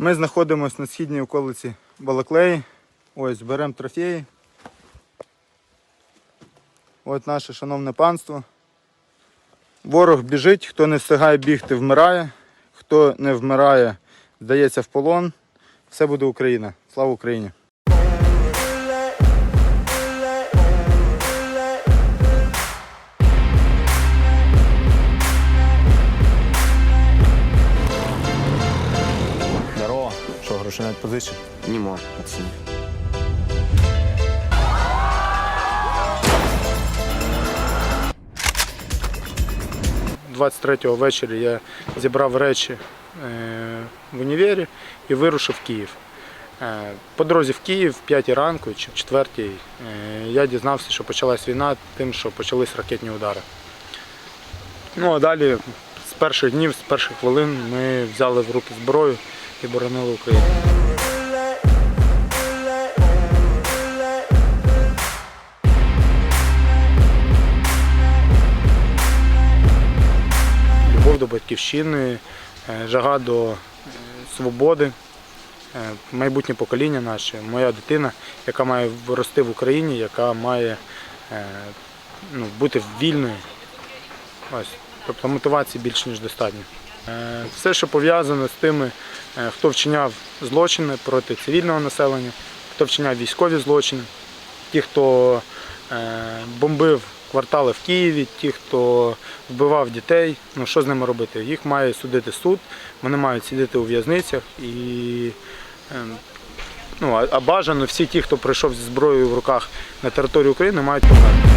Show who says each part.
Speaker 1: Ми знаходимося на східній околиці Балаклеї. Ось беремо трофеї. От наше шановне панство. Ворог біжить, хто не встигає бігти, вмирає. Хто не вмирає, здається в полон. Все буде Україна. Слава Україні!
Speaker 2: Що, грошей навіть позичив?
Speaker 3: Нема, пацаны.
Speaker 1: – 23-го ввечері я зібрав речі е, в універі і вирушив в Київ. Е, По дорозі в Київ, в 5 ранку чи в 4 е, я дізнався, що почалась війна тим, що почались ракетні удари. Ну а далі перших днів, з перших хвилин ми взяли в руки зброю і боронили Україну. любов до батьківщини, е, жага до е, свободи, е, майбутнє покоління наше, моя дитина, яка має вирости в Україні, яка має ну, бути вільною. Ось. Тобто мотивації більше ніж достатньо. Е, Все, що пов'язане з тими, е, хто вчиняв злочини проти цивільного населення, хто вчиняв військові злочини, ті, хто е, бомбив квартали в Києві, ті, хто вбивав дітей, ну що з ними робити? Їх має судити суд, вони мають сидіти у в'язницях і е, ну, а бажано всі ті, хто прийшов зі зброєю в руках на територію України, мають померти.